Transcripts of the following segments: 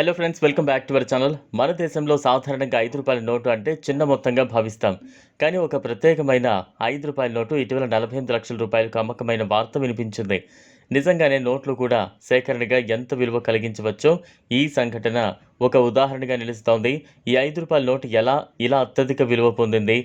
Hello friends welcome back to our channel మన దేశంలో సాధారణంగా ఐదు రూపాయల నోటు అంటే చిన్న మొత్తంగా భావిస్తాం. కానీ ఒక ప్రత్యేకమైన ఐదు రూపాయల నోటు ఇటీవల నలభై ఎనిమిది లక్షల రూపాయలకు అమ్మకమైన వార్త వినిపించింది. నిజంగానే నోట్లు కూడా సేకరణగా ఎంత విలువ కలిగించవచ్చో ఈ సంఘటన ఒక ఉదాహరణగా నిలుస్తోంది. ఈ ఐదు రూపాయల నోటు ఎలా ఇలా అత్యధిక విలువ పొందింది?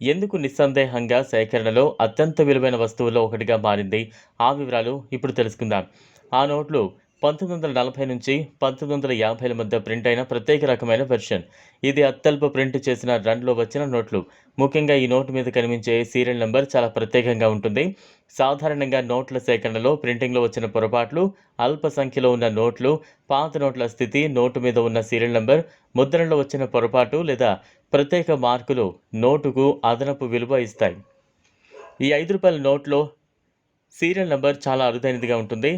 ఎందుకు నిస్సందేహంగా సేకరణలో అత్యంత విలువైన వస్తువుల్లో ఒకటిగా మారింది? ఆ వివరాలు ఇప్పుడు తెలుసుకుందాం. ఆ నోట్లు పంతొమ్మిది వందల నలభై నుంచి పంతొమ్మిది వందల యాభైల మధ్య ప్రింట్ అయిన ప్రత్యేక రకమైన వెర్షన్. ఇది అత్యల్ప ప్రింట్ చేసిన రన్లో వచ్చిన నోట్లు. ముఖ్యంగా ఈ నోటు మీద కనిపించే సీరియల్ నెంబర్ చాలా ప్రత్యేకంగా ఉంటుంది. సాధారణంగా నోట్ల సేకరణలో ప్రింటింగ్లో వచ్చిన పొరపాట్లు అల్ప సంఖ్యలో ఉన్న నోట్లు పాత నోట్ల స్థితి నోటు మీద ఉన్న సీరియల్ నెంబర్ ముద్రణలో వచ్చిన పొరపాటు లేదా ప్రత్యేక మార్కులు నోటుకు అదనపు విలువ ఇస్తాయి. ఈ ఐదు రూపాయల నోట్లో సీరియల్ నెంబర్ చాలా అరుదైనదిగా ఉంటుంది.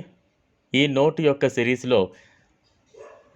ఈ నోటు యొక్క సిరీస్లో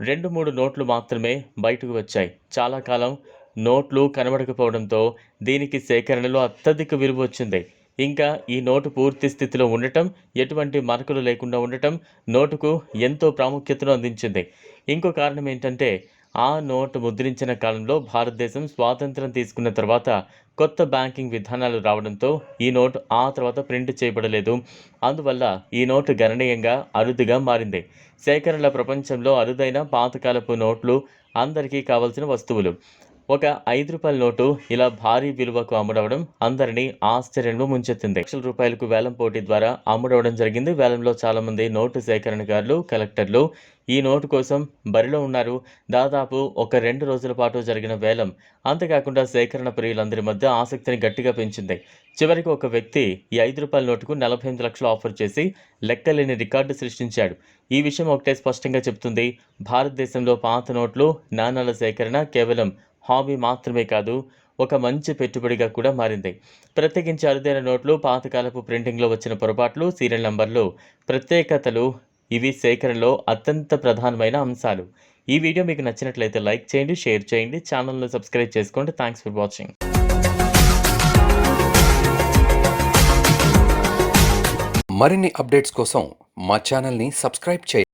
రెండు మూడు నోట్లు మాత్రమే బయటకు వచ్చాయి. చాలా కాలం నోట్లు కనబడకపోవడంతో దీనికి సేకరణలో అత్యధిక విలువ వచ్చింది. ఇంకా ఈ నోటు పూర్తి స్థితిలో ఉండటం ఎటువంటి మార్కులు లేకుండా ఉండటం నోటుకు ఎంతో ప్రాముఖ్యతను అందించింది. ఇంకో కారణం ఏంటంటే ఆ నోటు ముద్రించిన కాలంలో భారతదేశం స్వాతంత్రం తీసుకున్న తర్వాత కొత్త బ్యాంకింగ్ విధానాలు రావడంతో ఈ నోటు ఆ తర్వాత ప్రింట్ చేయబడలేదు. అందువల్ల ఈ నోటు గణనీయంగా అరుదుగా మారింది. సేకరణల ప్రపంచంలో అరుదైన పాతకాలపు నోట్లు అందరికీ కావాల్సిన వస్తువులు. ఒక ఐదు రూపాయల నోటు ఇలా భారీ విలువకు అమ్ముడవడం అందరినీ ఆశ్చర్యంలో ముంచెత్తింది. లక్షల రూపాయలకు వేలం పోటీ ద్వారా అమ్ముడవడం జరిగింది. వేలంలో చాలామంది నోటు సేకరణకారులు కలెక్టర్లు ఈ నోటు కోసం బరిలో ఉన్నారు. దాదాపు ఒక రెండు రోజుల పాటు జరిగిన వేలం అంతేకాకుండా సేకరణ ప్రియులందరి మధ్య ఆసక్తిని గట్టిగా పెంచింది. చివరికి ఒక వ్యక్తి ఈ ఐదు రూపాయల నోటుకు నలభై ఎనిమిది లక్షలు ఆఫర్ చేసి లెక్కలేని రికార్డు సృష్టించాడు. ఈ విషయం ఒకటే స్పష్టంగా చెప్తుంది భారతదేశంలో పాత నోట్లు నాణాల సేకరణ కేవలం హాబీ మాత్రమే కాదు ఒక మంచి పెట్టుబడిగా కూడా మారింది. ప్రత్యేకించి అరుదైన నోట్లు పాతకాలపు ప్రింటింగ్లో వచ్చిన పొరపాట్లు సీరియల్ నంబర్లు ప్రత్యేకతలు ఇవి సేకరణలో అత్యంత ప్రధానమైన అంశాలు. ఈ వీడియో మీకు నచ్చినట్లయితే లైక్ చేయండి షేర్ చేయండి ఛానల్ను సబ్స్క్రైబ్ చేసుకోండి. Thanks for watching. మరిన్ని అప్డేట్స్ కోసం మా ఛానల్ని సబ్స్క్రైబ్ చేయండి.